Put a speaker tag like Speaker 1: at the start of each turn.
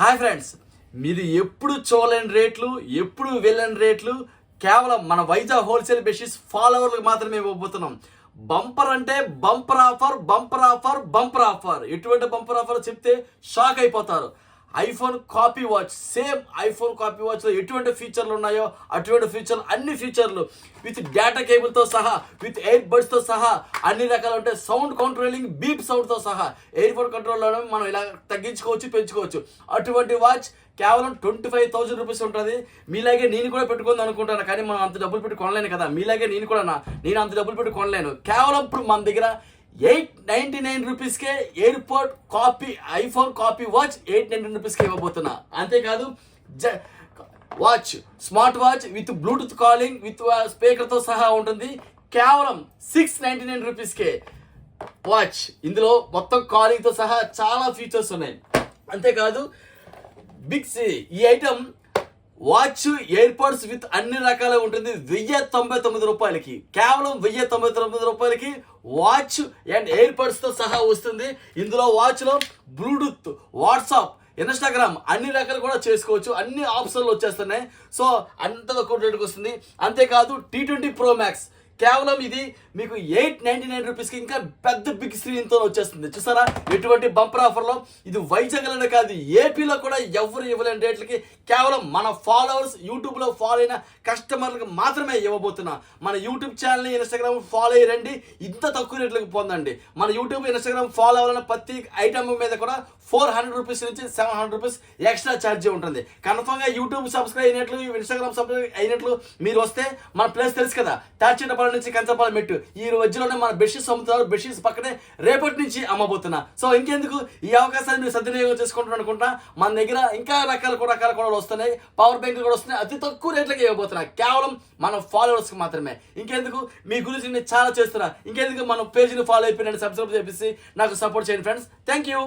Speaker 1: Hi friends మీరు ఎప్పుడు చూడలేని రేట్లు ఎప్పుడు వెళ్ళని రేట్లు కేవలం మన వైజాగ్ హోల్సేల్ బేసిస్ ఫాలోవర్లకు మాత్రమే ఇవ్వబోతున్నాం. బంపర్ అంటే bumper offer bumper offer bumper offer. ఎటువంటి బంపర్ ఆఫర్ చెప్తే షాక్ అయిపోతారు. IPhone copy watch. Same iPhone copy వాచ్లో ఎటువంటి ఫీచర్లు ఉన్నాయో అటువంటి ఫీచర్లు అన్ని ఫీచర్లు విత్ డేటా కేబుల్తో సహా విత్ ఎయిర్ బడ్స్తో సహా అన్ని రకాలు ఉంటాయి. సౌండ్ కంట్రోలింగ్ బీప్ సౌండ్తో సహా. ఎయిర్ ఫోన్ కంట్రోల్లో మనం ఇలా తగ్గించుకోవచ్చు పెంచుకోవచ్చు. అటువంటి వాచ్ కేవలం ట్వంటీ ఫైవ్ థౌసండ్ రూపీస్ ఉంటుంది. మీలాగే నేను కూడా పెట్టుకుందాం అనుకుంటాను కానీ మనం అంత డబ్బులు పెట్టి కొనలేను కదా. మీలాగే నేను కూడా నా- నేను అంత డబ్బులు పెట్టి కొనలేను. కేవలం ఇప్పుడు మన దగ్గర ఎయిట్ నైంటీ నైన్ రూపీస్కే airport copy iPhone copy watch eight ninety రూపీస్కే ఇవ్వబోతున్నా. అంతేకాదు జ watch smart watch with bluetooth calling with స్పీకర్తో సహా ఉంటుంది. కేవలం సిక్స్ నైంటీ నైన్ రూపీస్కే వాచ్. ఇందులో మొత్తం కాలింగ్తో సహా చాలా ఫీచర్స్ ఉన్నాయి. అంతేకాదు big C E item watch airports with అన్ని రకాల ఉంటుంది. వెయ్యి తొంభై తొమ్మిది రూపాయలకి. కేవలం వెయ్యి తొంభై తొమ్మిది రూపాయలకి వాచ్ అండ్ ఎయిర్పోర్ట్స్తో సహా వస్తుంది. ఇందులో వాచ్లో బ్లూటూత్ వాట్సాప్ ఇన్స్టాగ్రామ్ అన్ని రకాలు కూడా చేసుకోవచ్చు. అన్ని ఆప్షన్లు వచ్చేస్తున్నాయి. సో అంత తక్కువ రేటుకి వస్తుంది. అంతేకాదు టీ ట్వంటీ ప్రో మ్యాక్స్ కేవలం ఇది మీకు ఎయిట్ నైంటీ నైన్ రూపీస్కి ఇంకా పెద్ద బిగ్ స్క్రీన్తో వచ్చేస్తుంది. చూసారా? ఎటువంటి బంపర్ ఆఫర్లో? ఇది వైజాగ్లోనే కాదు ఏపీలో కూడా ఎవరు ఇవ్వలేని రేట్లకి కేవలం మన ఫాలోవర్స్ యూట్యూబ్లో ఫాలో అయిన కస్టమర్లకు మాత్రమే ఇవ్వబోతున్నా. మన యూట్యూబ్ ఛానల్ని ఇన్స్టాగ్రామ్ ఫాలో అయ్యి రండి. ఇంత తక్కువ రేట్లకు పొందండి. మన యూట్యూబ్ ఇన్స్టాగ్రామ్ ఫాలో అవ్వాలన్న ప్రతి ఐటమ్ మీద కూడా ఫోర్ హండ్రెడ్ రూపీస్ నుంచి seven hundred rupees extra charge ఉంటుంది. కన్ఫర్మ్గా యూట్యూబ్ సబ్స్క్రైబ్ అయినట్లు ఇన్స్టాగ్రామ్ సబ్స్క్రైబ్ అయినట్లు మీరు వస్తే మన ప్లేస్ తెలుసు కదా. తాచేటపాల నుంచి కంచపాల మెట్టు. ఈ మధ్యలోనే మన బెడ్షీట్స్ అమ్ముతున్నారు. బెడ్షీట్స్ పక్కనే రేపటి నుంచి అమ్మబోతున్నా. సో ఇంకెందుకు? ఈ అవకాశాన్ని మీరు సద్వినియోగం చేసుకుంటారు అనుకుంటా. మన దగ్గర ఇంకా రకాల కూడా రకాల కూడా వస్తున్నాయి. పవర్ బ్యాంకులు కూడా వస్తున్నాయి. అతి తక్కువ రేట్లకి ఇవ్వబోతున్నా. కేవలం మన ఫాలోవర్స్కి మాత్రమే. ఇంకెందుకు? మీ గురించి నేను చాలా చేస్తున్నా. ఇంకెందుకు? మన పేజీని ఫాలో అయిపోయిన సబ్స్క్రైబ్ చేసి నాకు సపోర్ట్ చేయండి ఫ్రెండ్స్ థ్యాంక్ యూ